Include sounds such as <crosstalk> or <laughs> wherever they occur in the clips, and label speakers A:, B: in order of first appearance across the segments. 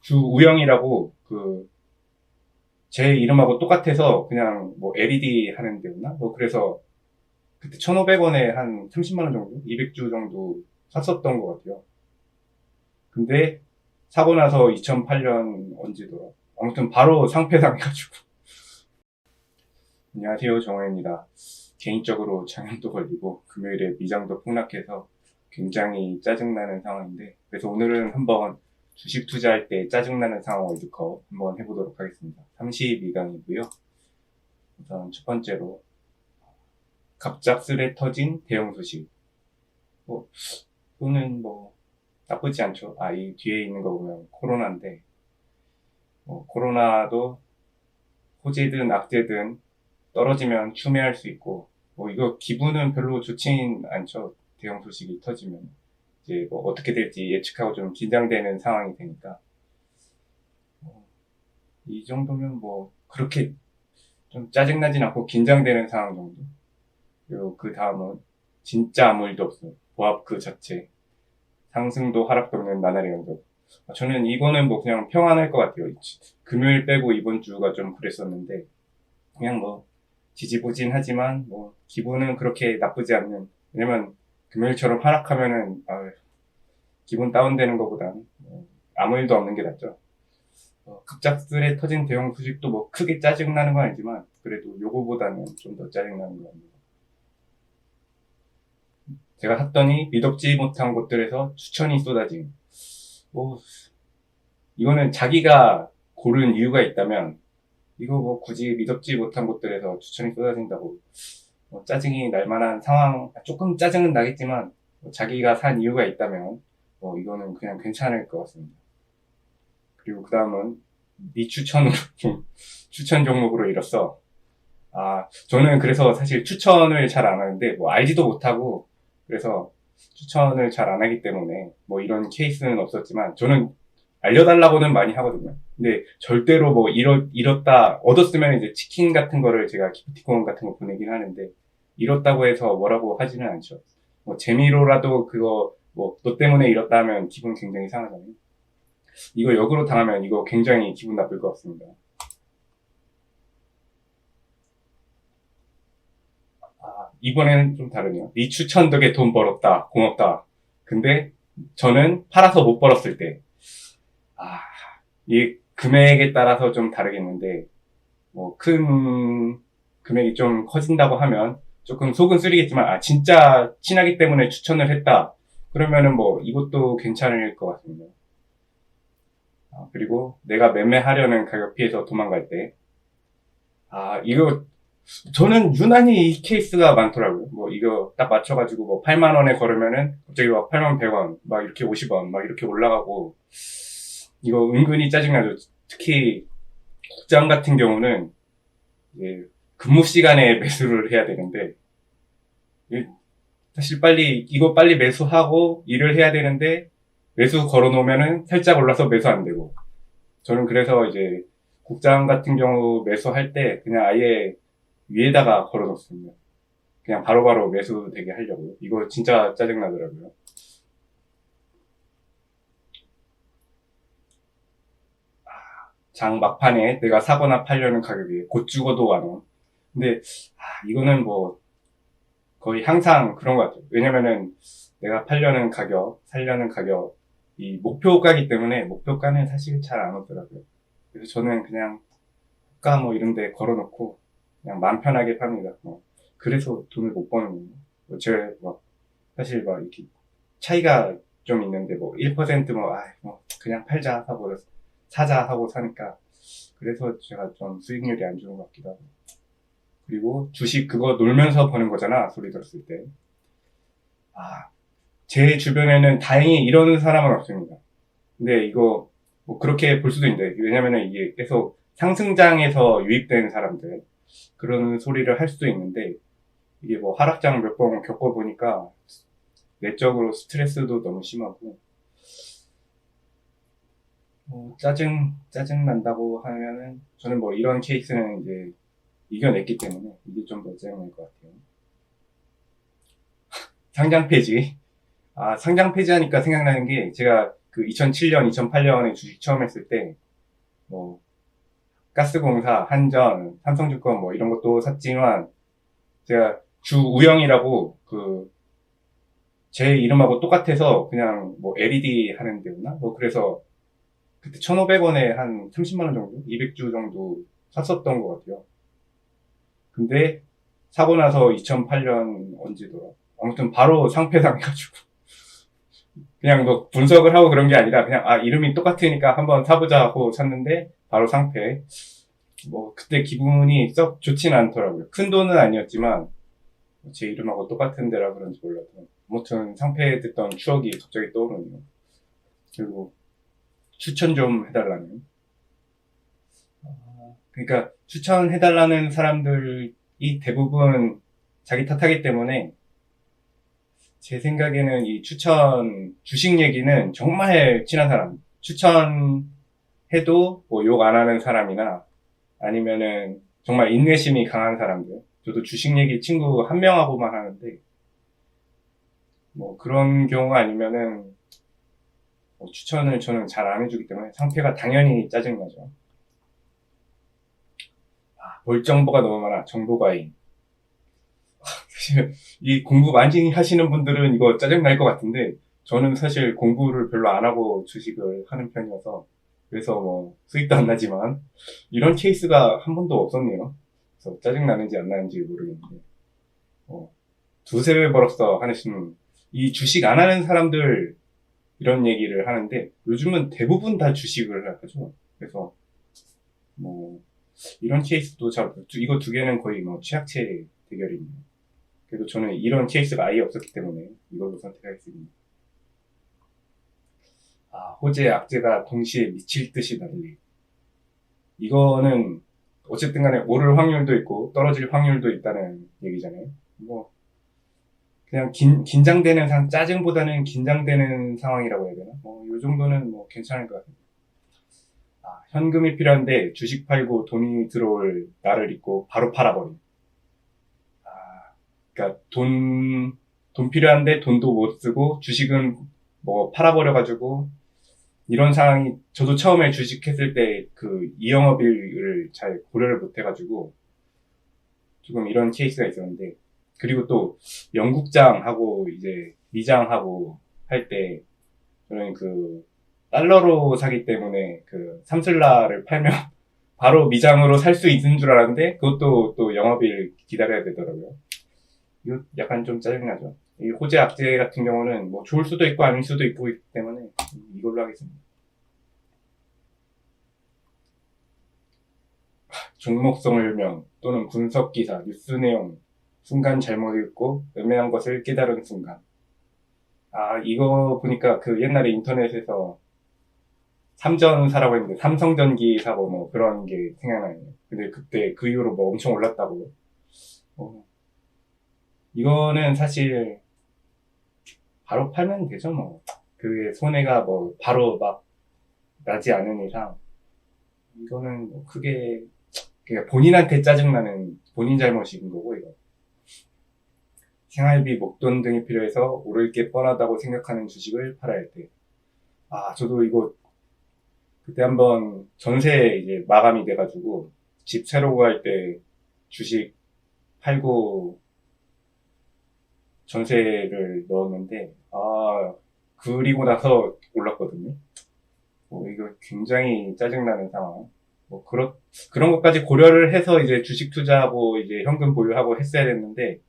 A: 주우영이라고 그 제 이름하고 똑같아서 그냥 뭐 LED 하는 데였나? 뭐 그래서 그때 1,500원에 한 30만 원 정도, 200주 정도 샀었던 것 같아요. 근데 사고 나서 2008년 언제더라? 아무튼 바로 상폐당해가지고. <laughs> 안녕하세요, 정호입니다. 개인적으로 장염도 걸리고 금요일에 미장도 폭락해서 굉장히 짜증나는 상황인데 그래서 오늘은 한번 주식 투자할 때 짜증나는 상황 월드컵 한번 해보도록 하겠습니다. 32강이고요. 우선 첫 번째로 갑작스레 터진 대형 소식. 뭐 또는 뭐 나쁘지 않죠. 아 이 뒤에 있는 거 보면 코로나인데 뭐 코로나도 호재든 악재든 떨어지면 추매할 수 있고 뭐 이거 기분은 별로 좋진 않죠. 대형 소식이 터지면 이제 뭐 어떻게 될지 예측하고 좀 긴장되는 상황이 되니까 뭐, 이 정도면 뭐 그렇게 좀 짜증나진 않고 긴장되는 상황 정도. 그리고 그 다음은 진짜 아무 일도 없어요. 보합 그 자체 상승도 하락도 없는 나날의 연속. 아, 저는 이거는 뭐 그냥 평안할 것 같아요. 금요일 빼고 이번 주가 좀 그랬었는데 그냥 뭐 지지부진하지만 뭐 기분은 그렇게 나쁘지 않는 왜냐면 금요일처럼 하락하면은 아, 기분 다운되는 것보단 뭐 아무 일도 없는 게 낫죠. 어, 갑작스레 터진 대형 소식도 뭐 크게 짜증나는 건 아니지만 그래도 요거보다는 좀 더 짜증나는 것 같네요. 제가 샀더니 믿업지 못한 곳들에서 추천이 쏟아짐. 뭐 이거는 자기가 고른 이유가 있다면 이거 뭐 굳이 믿업지 못한 곳들에서 추천이 쏟아진다고 뭐 짜증이 날 만한 상황 조금 짜증은 나겠지만 뭐 자기가 산 이유가 있다면 뭐 이거는 그냥 괜찮을 것 같습니다. 그리고 그 다음은 네 추천으로 <laughs> 추천 종목으로 이뤘어. 아 저는 그래서 사실 추천을 잘 안 하는데 뭐 알지도 못하고 그래서 추천을 잘 안 하기 때문에 뭐 이런 케이스는 없었지만 저는 알려달라고는 많이 하거든요. 근데 절대로 뭐 잃었, 잃었다, 얻었으면 이제 치킨 같은 거를 제가 기프티콘 같은 거 보내긴 하는데 잃었다고 해서 뭐라고 하지는 않죠. 뭐 재미로라도 그거 뭐 너 때문에 잃었다 하면 기분 굉장히 상하잖아요. 이거 역으로 당하면 이거 굉장히 기분 나쁠 것 같습니다. 아, 이번에는 좀 다르네요. 네 추천 덕에 돈 벌었다. 고맙다. 근데 저는 팔아서 못 벌었을 때, 아, 이 금액에 따라서 좀 다르겠는데, 뭐, 큰 금액이 좀 커진다고 하면 조금 속은 쓰리겠지만, 아, 진짜 친하기 때문에 추천을 했다. 그러면은 뭐, 이것도 괜찮을 것 같습니다. 아, 그리고 내가 매매하려는 가격 피해서 도망갈 때, 아, 이거, 저는 유난히 이 케이스가 많더라고요. 뭐, 이거 딱 맞춰가지고 뭐 8만 원에 걸으면은 갑자기 막 8만 100원, 막 이렇게 50원, 막 이렇게 올라가고, 이거 은근히 짜증나죠. 특히 국장 같은 경우는 이제 근무 시간에 매수를 해야 되는데 사실 빨리 이거 빨리 매수하고 일을 해야 되는데 매수 걸어놓으면은 살짝 올라서 매수 안 되고 저는 그래서 이제 국장 같은 경우 매수할 때 그냥 아예 위에다가 걸어놓습니다. 그냥 바로바로 매수 되게 하려고요. 이거 진짜 짜증나더라고요. 장 막판에 내가 사거나 팔려는 가격이 곧 죽어도 완원. 근데 아, 이거는 뭐 거의 항상 그런 것 같아요. 왜냐면은 내가 팔려는 가격, 살려는 가격, 이 목표가기 때문에 목표가는 사실 잘 안 오더라고요. 그래서 저는 그냥 호가 뭐 이런 데 걸어놓고 그냥 마음 편하게 팝니다. 뭐 그래서 돈을 못 버는 거예요. 뭐 제가 막 사실 막 이렇게 차이가 좀 있는데 뭐 1%뭐 아, 뭐 그냥 팔자 하고 사자 하고 사니까 그래서 제가 좀 수익률이 안 좋은 것 같기도 하고 그리고 주식 그거 놀면서 버는 거잖아 소리 들었을 때. 아, 제 주변에는 다행히 이러는 사람은 없습니다. 근데 이거 뭐 그렇게 볼 수도 있는데 왜냐면은 이게 계속 상승장에서 유입된 사람들 그런 소리를 할 수도 있는데 이게 뭐 하락장 몇 번 겪어보니까 내적으로 스트레스도 너무 심하고 뭐 짜증 짜증 난다고 하면은 저는 뭐 이런 케이스는 이제 이겨냈기 때문에 이게 좀더 짜증날 것 같아요. <laughs> 상장 폐지. 아 상장 폐지하니까 생각나는 게 제가 그 2007년, 2008년에 주식 처음 했을 때, 뭐, 가스공사, 한전, 삼성증권 뭐 이런 것도 샀지만, 제가 주우영이라고 그, 제 이름하고 똑같아서 그냥 뭐 LED 하는 데였나? 뭐 그래서 그때 1,500원에 한 30만원 정도? 200주 정도 샀었던 것 같아요. 근데 사고 나서 2008년 언제더라? 아무튼 바로 상패 당해가지고. <laughs> 그냥 뭐 분석을 하고 그런 게 아니라 그냥 아 이름이 똑같으니까 한번 사보자 하고 샀는데 바로 상패. 뭐 그때 기분이 썩 좋진 않더라고요. 큰 돈은 아니었지만 제 이름하고 똑같은 데라 그런지 몰라도 아무튼 상패에 듣던 추억이 갑자기 떠오르네요. 그리고 추천 좀 해달라는. 아, 그러니까 추천해달라는 사람들이 대부분 자기 탓하기 때문에 제 생각에는 이 추천 주식 얘기는 정말 친한 사람 추천해도 뭐 욕 안 하는 사람이나 아니면은 정말 인내심이 강한 사람들 저도 주식 얘기 친구 한 명하고만 하는데 뭐 그런 경우가 아니면은 뭐 추천을 저는 잘 안 해주기 때문에 상태가 당연히 짜증나죠. 아, 볼 정보가 너무 많아. 정보 과잉. 아, 사실 이 공부 많이 하시는 분들은 이거 짜증날 것 같은데 저는 사실 공부를 별로 안 하고 주식을 하는 편이어서 그래서 뭐 수익도 안 나지만 이런 케이스가 한 번도 없었네요. 그래서 짜증 나는지 안 나는지 모르겠는데 어, 두세 배 벌었어 하시는 이 주식 안 하는 사람들 이런 얘기를 하는데 요즘은 대부분 다 주식을 하죠. 그래서 뭐 이런 케이스도 잘 이거 두 개는 거의 뭐 최악체 대결입니다. 그래도 저는 이런 케이스가 아예 없었기 때문에 이걸로 선택하겠습니다. 아, 호재, 악재가 동시에 미칠 듯이 난리. 이거는 어쨌든 간에 오를 확률도 있고 떨어질 확률도 있다는 얘기잖아요. 뭐 그냥 긴, 긴장되는 상, 짜증보다는 긴장되는 상황이라고 해야 되나? 뭐, 요 정도는 뭐 괜찮을 것 같아요. 아, 현금이 필요한데 주식 팔고 돈이 들어올 나를 잊고 바로 팔아버림. 아, 그니까 돈, 돈 필요한데 돈도 못 쓰고 주식은 뭐 팔아버려가지고 이런 상황이 저도 처음에 주식했을 때 그 이영업일을 잘 고려를 못 해가지고 조금 이런 케이스가 있었는데 그리고 또 영국장하고 이제 미장하고 할 때 저는 그 달러로 사기 때문에 그 삼슬라를 팔면 <laughs> 바로 미장으로 살 수 있는 줄 알았는데 그것도 또 영업일 기다려야 되더라고요. 이거 약간 좀 짜증나죠. 이 호재 악재 같은 경우는 뭐 좋을 수도 있고 아닐 수도 있고 있기 때문에 이걸로 하겠습니다. 종목 설명 또는 분석 기사, 뉴스 내용, 순간 잘못 읽고 애매한 것을 깨달은 순간. 아, 이거 보니까 그 옛날에 인터넷에서 삼전사라고 했는데 삼성전기 사고 뭐 그런 게 생각나요. 근데 그때 그 이후로 뭐 엄청 올랐다고. 어. 이거는 사실 바로 팔면 되죠 뭐. 그게 손해가 뭐 바로 막 나지 않은 이상 이거는 뭐 크게 그냥 본인한테 짜증나는 본인 잘못인 거고 이거. 생활비, 목돈 등이 필요해서 오를 게 뻔하다고 생각하는 주식을 팔아야 할 때. 아, 저도 이거 그때 한번 전세 이제 마감이 돼가지고 집 새로 구할 때 주식 팔고 전세를 넣었는데 아 그리고 나서 올랐거든요. 뭐 이거 굉장히 짜증나는 상황. 뭐 그런 그런 것까지 고려를 해서 이제 주식 투자하고 이제 현금 보유하고 했어야 됐는데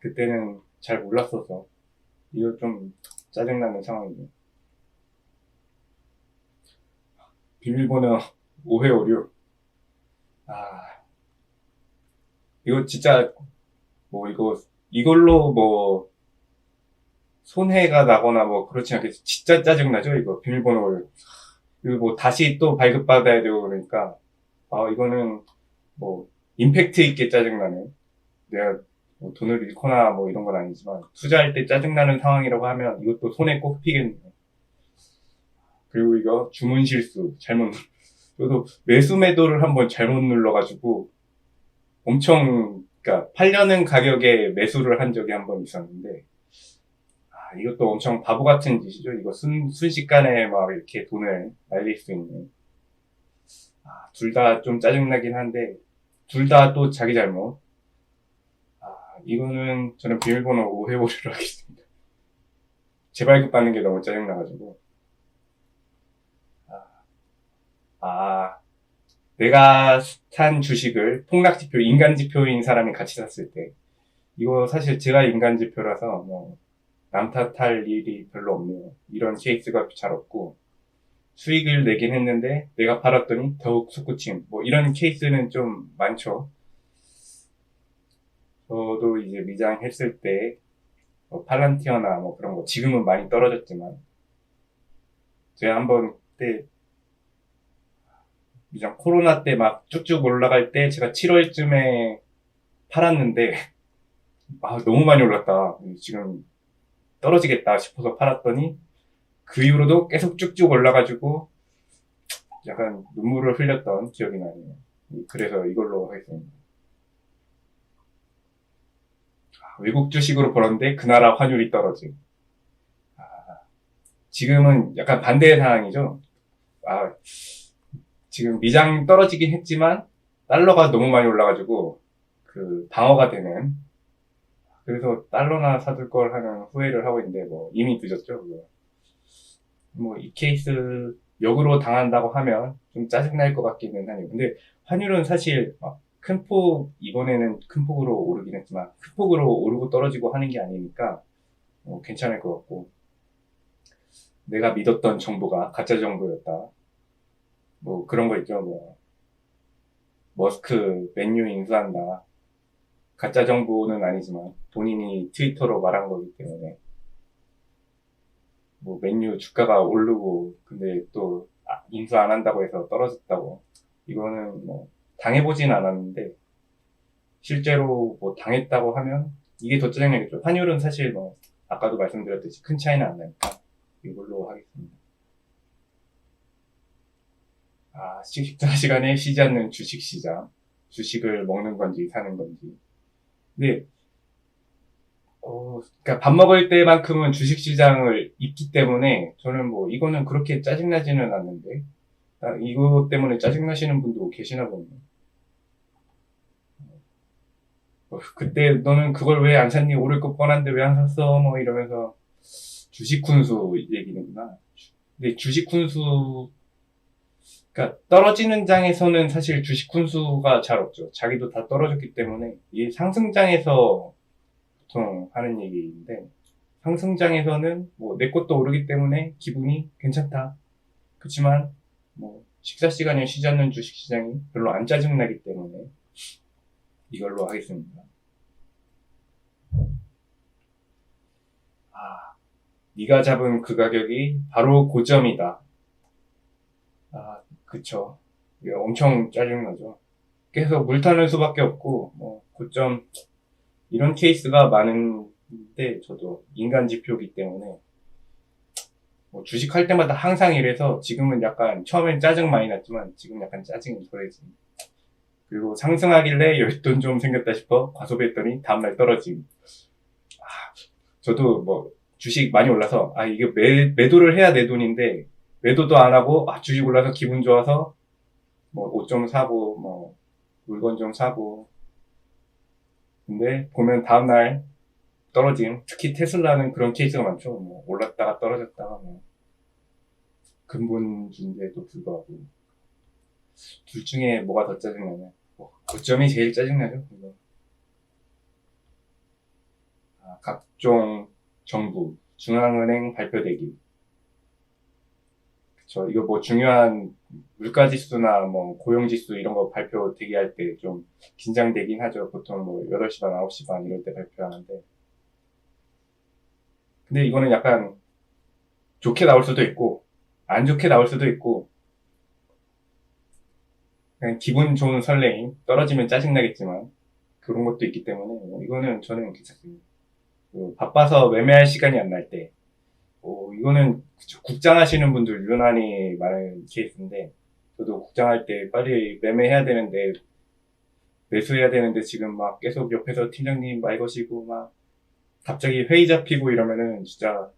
A: 그때는 잘 몰랐어서 이거 좀 짜증나는 상황이네요. 비밀번호 5회56. 아, 이거 진짜, 뭐, 이거, 이걸로 뭐, 손해가 나거나 뭐, 그렇지 않겠지. 진짜 짜증나죠, 이거. 비밀번호를. 그리고 뭐, 다시 또 발급받아야 되고 그러니까, 아, 이거는, 뭐, 임팩트 있게 짜증나네. 내가 뭐 돈을 잃거나 뭐 이런 건 아니지만 투자할 때 짜증나는 상황이라고 하면 이것도 손에 꼭 피겠네요. 그리고 이거 주문 실수 잘못 저도 매수 매도를 한번 잘못 눌러가지고 엄청 그러니까 팔려는 가격에 매수를 한 적이 한 번 있었는데 아 아, 이것도 엄청 바보 같은 짓이죠. 이거 순, 순식간에 막 이렇게 돈을 날릴 수 있는. 아, 둘 다 좀 짜증나긴 한데, 둘 다 또 자기 잘못. 아, 이거는 저는 비밀번호 오해보리로 <laughs> 하겠습니다. 재발급 받는 게 너무 짜증나가지고. 아, 아, 내가 산 주식을 폭락 지표, 인간 지표인 사람이 같이 샀을 때, 이거 사실 제가 인간 지표라서 뭐, 남 탓할 일이 별로 없네요. 이런 케이스가 잘 없고, 수익을 내긴 했는데, 내가 팔았더니 더욱 솟구침. 뭐, 이런 케이스는 좀 많죠. 저도 이제 미장했을 때, 뭐 팔란티어나 뭐 그런 거, 지금은 많이 떨어졌지만, 제가 한번 그때, 미장 코로나 때 막 쭉쭉 올라갈 때, 제가 7월쯤에 팔았는데, 아, 너무 많이 올랐다. 지금 떨어지겠다 싶어서 팔았더니 그 이후로도 계속 쭉쭉 올라가지고 약간 눈물을 흘렸던 기억이 나네요. 그래서 이걸로 하겠습니다. 아, 외국 주식으로 벌었는데 그 나라 환율이 떨어짐. 아, 지금은 약간 반대의 상황이죠. 아, 지금 미장 떨어지긴 했지만 달러가 너무 많이 올라가지고 그 방어가 되는 그래서 달러나 사둘 걸 하는 후회를 하고 있는데 뭐 이미 늦었죠 그거. 뭐 이 케이스 역으로 당한다고 하면 좀 짜증날 것 같기는 하네요. 근데 환율은 사실 큰 폭 이번에는 큰 폭으로 오르긴 했지만 큰 폭으로 오르고 떨어지고 하는 게 아니니까 뭐 괜찮을 것 같고 내가 믿었던 정보가 가짜 정보였다. 뭐 그런 거 있죠. 뭐 머스크 맨유 인수한다. 가짜 정보는 아니지만 본인이 트위터로 말한 거기 때문에 뭐 맨유 주가가 오르고 근데 또 아, 인수 안 한다고 해서 떨어졌다고 이거는 뭐 당해보진 않았는데 실제로 뭐 당했다고 하면 이게 더 짜증나겠죠. 환율은 사실 뭐 아까도 말씀드렸듯이 큰 차이는 안 나니까 이걸로 하겠습니다. 아, 식사 <laughs> 시간에 쉬지 않는 주식 시장. 주식을 먹는 건지 사는 건지. 근데 어, 그러니까 밥 먹을 때만큼은 주식 시장을 있기 때문에 저는 뭐 이거는 그렇게 짜증나지는 않는데 아, 이거 때문에 짜증나시는 분도 계시나 보네요. 어, 그때 너는 그걸 왜 안 샀니? 오를 것 뻔한데 왜 안 샀어? 뭐 이러면서 주식 훈수 얘기는구나. 근데 주식 훈수 그러니까 떨어지는 장에서는 사실 주식 훈수가 잘 없죠. 자기도 다 떨어졌기 때문에 이 상승장에서 보통 하는 얘기인데 상승장에서는 뭐 내 것도 오르기 때문에 기분이 괜찮다. 그렇지만 뭐 식사 시간에 쉬지 않는 주식 시장이 별로 안 짜증나기 때문에 이걸로 하겠습니다. 아, 네가 잡은 그 가격이 바로 고점이다. 아, 그쵸. 이게 엄청 짜증나죠. 계속 물 타는 수밖에 없고, 뭐, 고점, 이런 케이스가 많은데, 저도 인간 지표기 때문에, 뭐 주식할 때마다 항상 이래서 지금은 약간 처음엔 짜증 많이 났지만 지금 약간 짜증이 덜해짐. 그리고 상승하길래 열돈 좀 생겼다 싶어 과소비했더니 다음날 떨어짐. 아, 저도 뭐 주식 많이 올라서 아 이게 매, 매도를 해야 내 돈인데 매도도 안 하고 아, 주식 올라서 기분 좋아서 뭐 옷 좀 사고 뭐 물건 좀 사고. 근데 보면 다음날 떨어짐. 특히 테슬라는 그런 케이스가 많죠. 뭐 올랐다가 떨어졌다가 뭐 근본주인데도 불구하고. 둘 중에 뭐가 더 짜증나냐? 뭐 고점이 제일 짜증나죠 이거. 아, 각종 정부 중앙은행 발표되기 그쵸. 이거 뭐 중요한 물가 지수나 뭐 고용 지수 이런 거 발표 대기할 때 좀 긴장되긴 하죠. 보통 뭐 8시 반, 9시 반 이럴 때 발표하는데. 근데 이거는 약간 좋게 나올 수도 있고, 안 좋게 나올 수도 있고, 그냥 기분 좋은 설레임, 떨어지면 짜증나겠지만, 그런 것도 있기 때문에, 뭐 이거는 저는 괜찮습니다. 그 바빠서 매매할 시간이 안 날 때, 어, 이거는 국장하시는 분들 유난히 많은 케이스인데 저도 국장할 때 빨리 매매해야 되는데 매수해야 되는데 지금 막 계속 옆에서 팀장님 말 거시고 막 갑자기 회의 잡히고 이러면은 진짜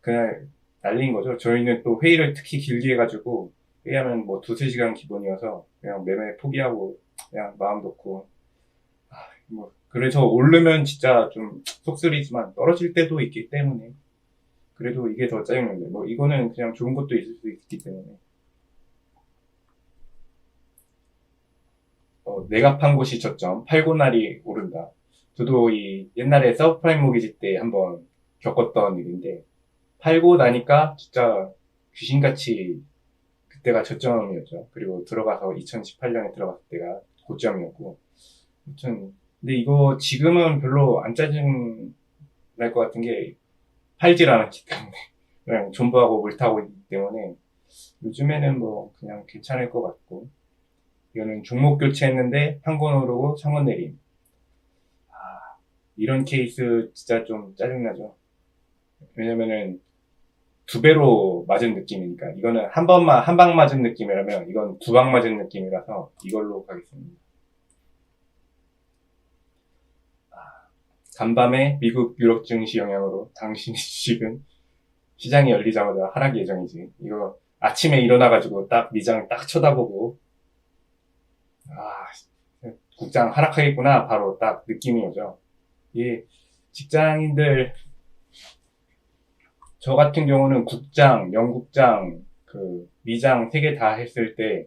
A: 그냥 날린 거죠. 저희는 또 회의를 특히 길게 해가지고 회의하면 뭐 두세 시간 기본이어서 그냥 매매 포기하고 그냥 마음 놓고. 아, 뭐 그래서 오르면 진짜 좀 속쓰리지만 떨어질 때도 있기 때문에 그래도 이게 더 짜증나는데 뭐 이거는 그냥 좋은 것도 있을 수 있기 때문에 어, 내가 판 곳이 저점 팔고 날이 오른다. 저도 이 옛날에 서브프라임 모기지 때 한번 겪었던 일인데 팔고 나니까 진짜 귀신같이 그때가 저점이었죠. 그리고 들어가서 2018년에 들어갔을 때가 고점이었고 아무튼 근데 이거 지금은 별로 안 짜증 날 것 같은 게 팔질 않았기 때문에. 그냥 존버하고 물 타고 있기 때문에 요즘에는 뭐 그냥 괜찮을 것 같고. 이거는 종목 교체했는데 한권 오르고 상권 내림. 아, 이런 케이스 진짜 좀 짜증나죠. 왜냐면은 두 배로 맞은 느낌이니까. 이거는 한 번만 한 방 맞은 느낌이라면 이건 두 방 맞은 느낌이라서 이걸로 가겠습니다 간밤에 미국 유럽 증시 영향으로 당신 주식은 <laughs> 시장이 열리자마자 하락 예정이지. 이거 아침에 일어나가지고 딱 미장 딱 쳐다보고 아 국장 하락하겠구나 바로 딱 느낌이 오죠. 이 직장인들 저 같은 경우는 국장, 영국장, 그 미장 세 개 다 했을 때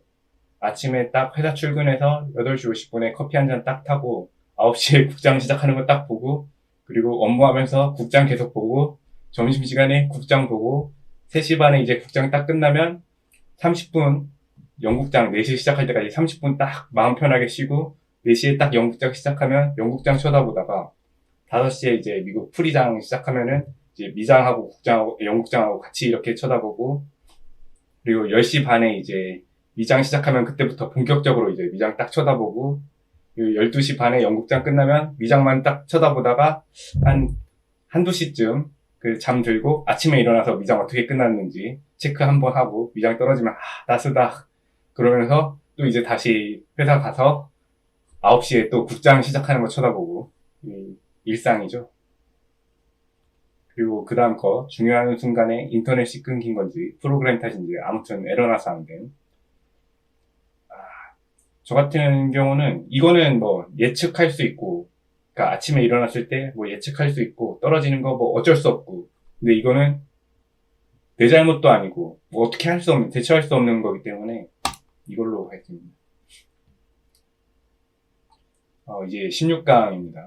A: 아침에 딱 회사 출근해서 8시 50분에 커피 한 잔 딱 타고 9시에 <laughs> 국장 시작하는 거 딱 보고, 그리고 업무하면서 국장 계속 보고, 점심시간에 국장 보고, 3시 반에 이제 국장 딱 끝나면 30분, 영국장 4시 시작할 때까지 30분 딱 마음 편하게 쉬고, 4시에 딱 영국장 시작하면 영국장 쳐다보다가, 5시에 이제 미국 프리장 시작하면은 이제 미장하고 국장하고, 영국장하고 같이 이렇게 쳐다보고, 그리고 10시 반에 이제 미장 시작하면 그때부터 본격적으로 이제 미장 딱 쳐다보고, 12시 반에 연극장 끝나면 미장만 딱 쳐다보다가 한, 한두 시쯤 그 잠 들고 아침에 일어나서 미장 어떻게 끝났는지 체크 한번 하고 미장 떨어지면 아, 나스다. 그러면서 또 이제 다시 회사 가서 9시에 또 국장 시작하는 거 쳐다보고 일상이죠. 그리고 그 다음 거 중요한 순간에 인터넷이 끊긴 건지 프로그램 탓인지 아무튼 에러나서 안 된. 저 같은 경우는 이거는 뭐 예측할 수 있고, 그러니까 아침에 일어났을 때 뭐 예측할 수 있고 떨어지는 거 뭐 어쩔 수 없고, 근데 이거는 내 잘못도 아니고 뭐 어떻게 할 수 없는 대처할 수 없는 거기 때문에 이걸로 하겠습니다. 어, 이제 16강입니다.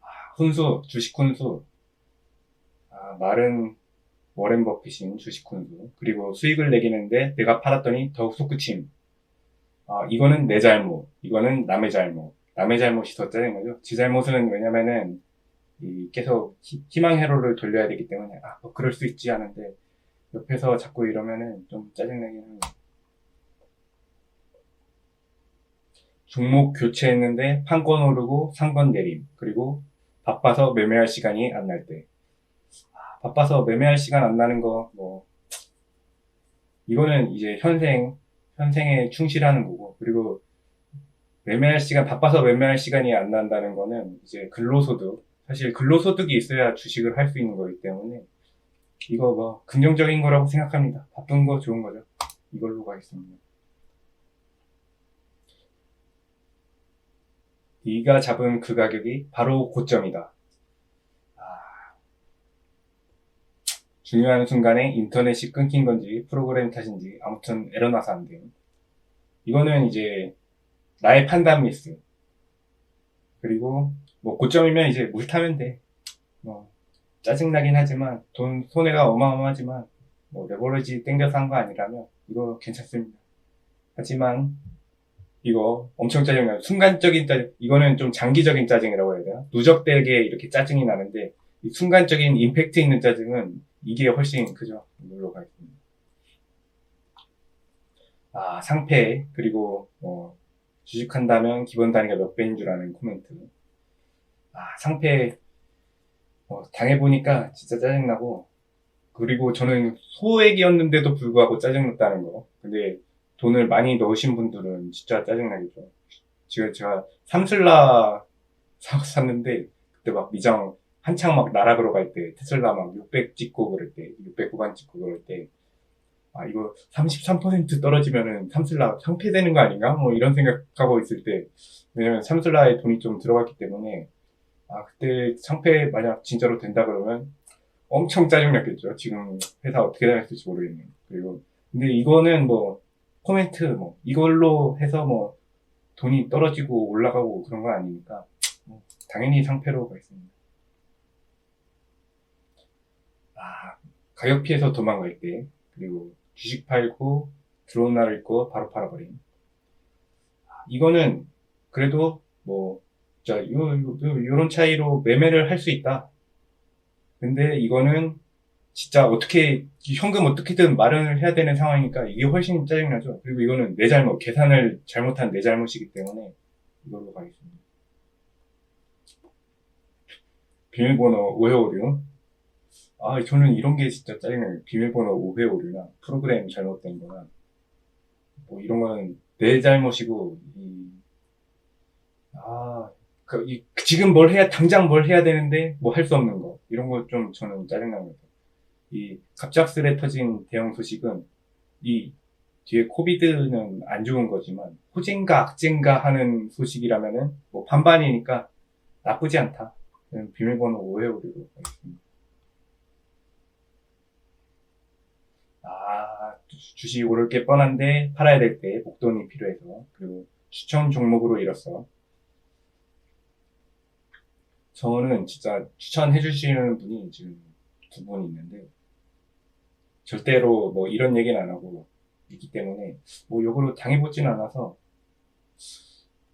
A: 아, 훈수, 주식 훈수. 아, 말은 워렌 버핏인 주식 훈수. 그리고 수익을 내기는데 내가 팔았더니 더욱 솟구침. 아, 이거는 내 잘못, 이거는 남의 잘못. 남의 잘못이 더 짜증 나죠. 지 잘못은 왜냐면은, 이 계속 희, 망 회로를 돌려야 되기 때문에, 아, 뭐 그럴 수 있지 하는데, 옆에서 자꾸 이러면은 좀 짜증나긴 합니다. 종목 교체했는데 판권 오르고 상권 내림, 그리고 바빠서 매매할 시간이 안 날 때. 아, 바빠서 매매할 시간 안 나는 거, 뭐, 이거는 이제 현생 현생에 충실하는 거고 그리고 매매할 시간 바빠서 매매할 시간이 안 난다는 거는 이제 근로소득 사실 근로소득이 있어야 주식을 할 수 있는 거기 때문에 이거 뭐 긍정적인 거라고 생각합니다. 바쁜 거 좋은 거죠. 이걸로 가겠습니다. 네가 잡은 그 가격이 바로 고점이다. 아, 중요한 순간에 인터넷이 끊긴 건지 프로그램 탓인지 아무튼 에러 나서 안 돼. 이거는 이제 나의 판단 미스. 그리고 뭐 고점이면 이제 물 타면 돼. 뭐 짜증나긴 하지만 돈 손해가 어마어마하지만 뭐 레버리지 땡겨서 한 거 아니라면 이거 괜찮습니다. 하지만 이거 엄청 짜증나요. 순간적인 짜증, 이거는 좀 장기적인 짜증이라고 해야 되나? 누적되게 이렇게 짜증이 나는데 순간적인 임팩트 있는 짜증은 이게 훨씬 크죠. 이걸로 가겠습니다. 아, 상패, 그리고, 뭐, 주식한다면 기본 단위가 몇 배인 줄 아는 코멘트. 아, 상패, 어, 당해보니까 진짜 짜증나고, 그리고 저는 소액이었는데도 불구하고 짜증났다는 거. 근데 돈을 많이 넣으신 분들은 진짜 짜증나겠죠. 지금 제가 삼슬라 사, 샀는데, 그때 막 미장 한창 막 나락으로 갈 때, 테슬라 막 600 찍고 그럴 때, 600 구간 찍고 그럴 때, 아, 이거 33% 떨어지면은 삼슬라 상폐되는 거 아닌가? 뭐 이런 생각하고 있을 때, 왜냐면 삼슬라에 돈이 좀 들어갔기 때문에, 아, 그때 상폐 만약 진짜로 된다 그러면 엄청 짜증났겠죠. 지금 회사 어떻게 다녔을지 모르겠네요. 그리고, 근데 이거는 뭐, 코멘트 뭐, 이걸로 해서 뭐, 돈이 떨어지고 올라가고 그런 건 아니니까, 뭐 당연히 상패로 가겠습니다. 아, 가격 피해서 도망갈 때, 그리고 주식 팔고 들어온 날을 있고 바로 팔아버림. 아, 이거는 그래도 뭐, 자, 요, 요, 요, 요런 차이로 매매를 할 수 있다. 근데 이거는 진짜 어떻게, 현금 어떻게든 마련을 해야 되는 상황이니까 이게 훨씬 짜증나죠. 그리고 이거는 내 잘못, 계산을 잘못한 내 잘못이기 때문에 이걸로 가겠습니다. 비밀번호 5회5류 아, 저는 이런 게 진짜 짜증나요. 비밀번호 5회5류나 프로그램 잘못된 거나 뭐 이런 거는 내 잘못이고 이, 아, 그, 이, 지금 뭘 해야, 당장 뭘 해야 되는데 뭐 할 수 없는 거. 이런 거 좀 저는 짜증납니다. 이 갑작스레 터진 대형 소식은 이 뒤에 코비드는 안 좋은 거지만 호재인가 악재인가 하는 소식이라면은 뭐 반반이니까 나쁘지 않다. 비밀번호 5회 오류로 하겠습니다. 아, 주- 주식 오를 게 뻔한데 팔아야 될 때 목돈이 필요해서 그리고 추천 종목으로 잃었어. 저는 진짜 추천해 주시는 분이 지금 두 분 있는데 절대로 뭐 이런 얘기는 안 하고 있기 때문에 뭐 요거로 당해보진 않아서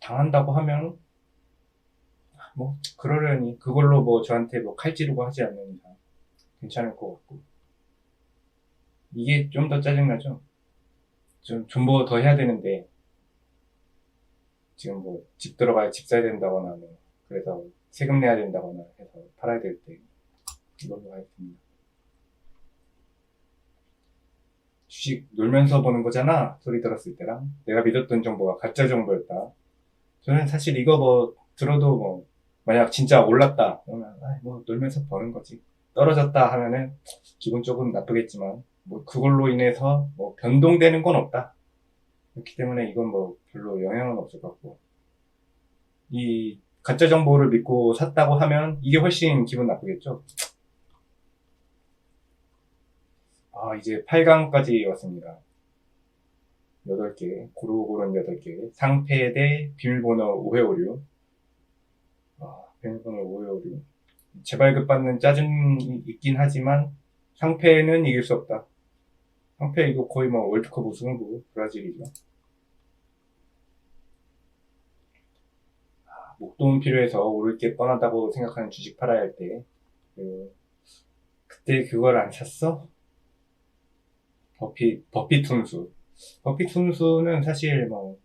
A: 당한다고 하면 뭐 그러려니 그걸로 뭐 저한테 뭐 칼 찌르고 하지 않는 이상 괜찮을 것 같고 이게 좀 더 짜증나죠? 좀 존버 더 해야 되는데 지금 뭐 집 들어가야 집 사야 된다거나 뭐 그래서 세금 내야 된다거나 해서 팔아야 될 때 이걸로 하겠습니다. 주식 놀면서 보는 거잖아 소리 들었을 때랑. 내가 믿었던 정보가 가짜 정보였다. 저는 사실 이거 뭐 들어도 뭐 만약 진짜 올랐다. 그러면 아이, 뭐 놀면서 버는 거지. 떨어졌다 하면은 기분 조금 나쁘겠지만 뭐 그걸로 인해서 뭐 변동되는 건 없다. 그렇기 때문에 이건 뭐 별로 영향은 없을 것 같고. 이 가짜 정보를 믿고 샀다고 하면 이게 훨씬 기분 나쁘겠죠? 아 이제 8강까지 왔습니다. 8개 고루고른 8개. 상패 대 비밀번호 5회 오류. 아 비밀번호 5회 오류. 재발급 받는 짜증이 있긴 하지만 상패는 이길 수 없다 상패 이거 거의 뭐 월드컵 우승부 브라질이죠 아, 목돈 필요해서 오를 게 뻔하다고 생각하는 주식 팔아야 할 때 그, 그때 그걸 안 샀어? 버핏 버핏 훈수 버핏 훈수는 사실 뭐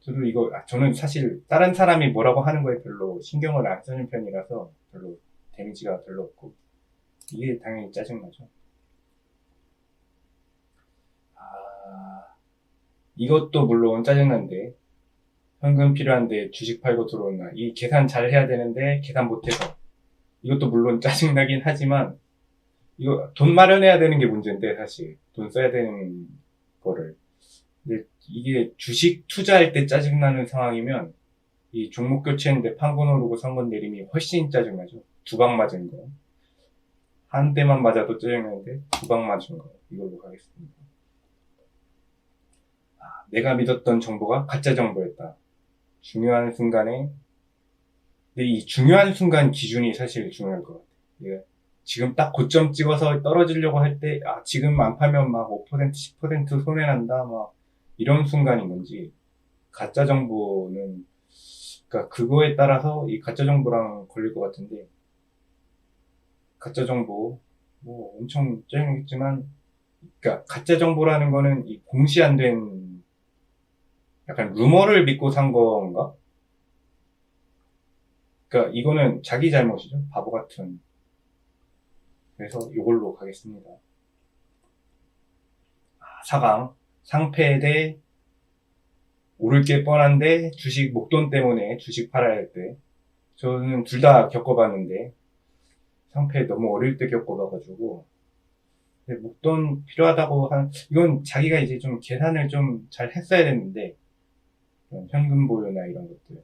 A: 저도 이거 아, 저는 사실 다른 사람이 뭐라고 하는 거에 별로 신경을 안 쓰는 편이라서 별로 데미지가 별로 없고 이게 당연히 짜증나죠. 아 이것도 물론 짜증난데 현금 필요한데 주식 팔고 들어온다. 이 계산 잘 해야 되는데 계산 못해서. 이것도 물론 <laughs> 짜증나긴 하지만 이거 돈 마련해야 되는 게 문제인데 사실. 돈 써야 되는 거를. 근데 이게 주식 투자할 때 짜증나는 상황이면 이 종목 교체했는데 판권 오르고 상권 내림이 훨씬 짜증나죠. 두 방 맞은 거 한 대만 맞아도 짜증나는데 두 방 맞은 거. 이걸로 가겠습니다. 아, 내가 믿었던 정보가 가짜 정보였다 중요한 순간에 근데 이 중요한 순간 기준이 사실 중요할 것 같아요 예. 지금 딱 고점 찍어서 떨어지려고 할 때, 아, 지금 안 팔면 막 5%, 10% 손해난다, 막, 이런 순간인 건지, 가짜 정보는, 그니까 그거에 따라서 이 가짜 정보랑 걸릴 것 같은데, 가짜 정보, 뭐 엄청 짜증나겠지만, 그니까 가짜 정보라는 거는 이 공시 안 된, 약간 루머를 믿고 산 건가? 그니까 이거는 자기 잘못이죠. 바보 같은. 그래서 이걸로 가겠습니다. 4강 상패 대 오를 게 뻔한데 주식 목돈 때문에 주식 팔아야 할 때 저는 둘 다 겪어봤는데 상패 너무 어릴 때 겪어봐가지고 목돈 필요하다고 한 이건 자기가 이제 좀 계산을 좀 잘 했어야 됐는데 현금 보유나 이런 것들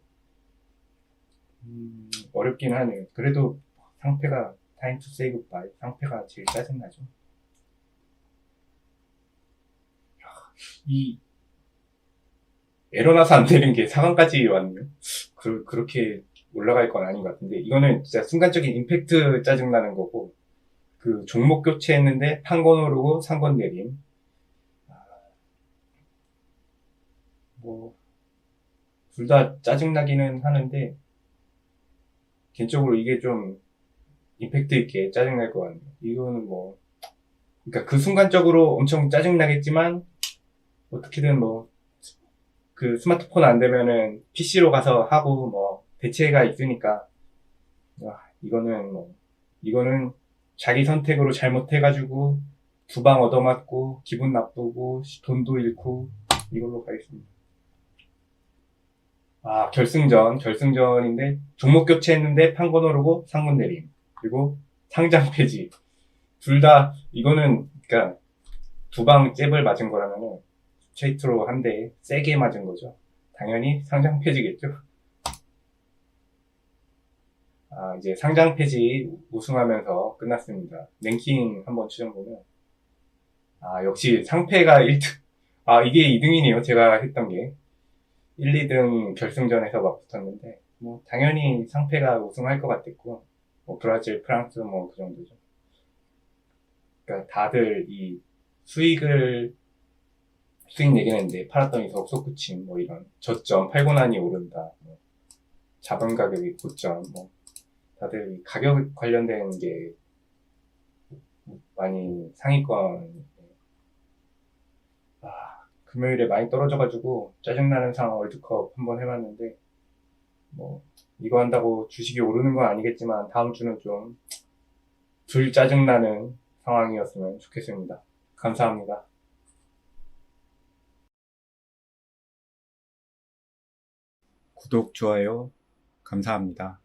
A: 음, 어렵긴 하네요. 그래도 상패가 타임 투 세이 굿바이 상패가 제일 짜증나죠. 야, 이 에러 나서 안 되는 게 4강까지 왔네요. 그, 그렇게 올라갈 건 아닌 것 같은데 이거는 진짜 순간적인 임팩트 짜증나는 거고 그 종목 교체했는데 판권 오르고 상권 내림 아, 뭐 둘 다 짜증나기는 하는데 개인적으로 이게 좀 임팩트 있게 짜증날 것 같네요. 이거는 뭐 그러니까 그 순간적으로 엄청 짜증나겠지만 어떻게든 뭐 그 스마트폰 안 되면은 PC로 가서 하고 뭐 대체가 있으니까 와, 이거는 뭐 이거는 자기 선택으로 잘못해가지고 두 방 얻어맞고 기분 나쁘고 돈도 잃고 이걸로 가겠습니다. 아 결승전 결승전인데 종목 교체했는데 판권 오르고 상문 내림 그리고 상장 폐지 둘 다 이거는 그러니까 두 방 잽을 맞은 거라면은 스트레이트로 한 대 세게 맞은 거죠. 당연히 상장 폐지겠죠. 아, 이제 상장 폐지 우승하면서 끝났습니다. 랭킹 한번 추정 보면. 아, 역시 상패가 1등. 아, 이게 2등이네요. 제가 했던 게. 1, 2등 결승전에서 맞붙었는데, 뭐, 당연히 상패가 우승할 것 같았고, 뭐, 브라질, 프랑스 뭐, 그 정도죠. 그러니까 다들 이 수익을 수익 내겠는데 팔았더니 더 속구침 뭐 이런 저점 팔고 나니 오른다 뭐 자본 가격이 고점 뭐 다들 가격 관련된 게 많이 상위권 아 금요일에 많이 떨어져가지고 짜증나는 상황 월드컵 한번 해봤는데 뭐 이거 한다고 주식이 오르는 건 아니겠지만 다음 주는 좀 덜 짜증나는 상황이었으면 좋겠습니다. 감사합니다. 구독, 좋아요, 감사합니다.